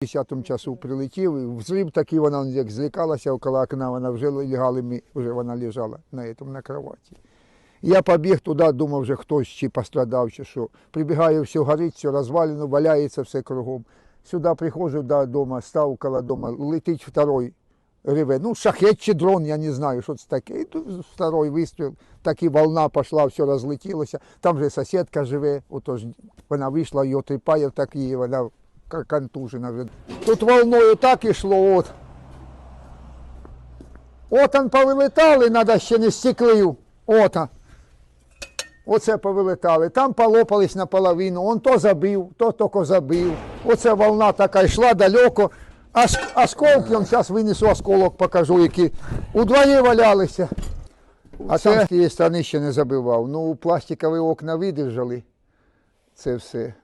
10 часу прилетів, і взрив такий, вона як злякалася около окна, вона вже лягали, ми, вже вона лежала на, этом, на кроваті. Я побіг туди, думав, вже хтось чи пострадав, чи що. Прибігаю, все горить, все розвалено, валяється все кругом. Сюди приходжу додому, став около дому, летить второй, реве. Ну, шахет чи дрон, я не знаю, що це таке. І второй вистріл, так і волна пішла, все розлетілося. Там же сусідка живе, отож вона вийшла, її тріпає, так і вона контужена вже. Тут волною так ішло, от. От он повилетали, треба ще не стеклив. От. Оце повилетали. Там полопались наполовину, он то забив, то тільки забив. Оце волна така йшла далеко. Ас- Осколки, он зараз винесу осколок, покажу, які удвоє валялися. А там з тієї сторони ще не забивав. Ну, пластикові окна видержали. Це все.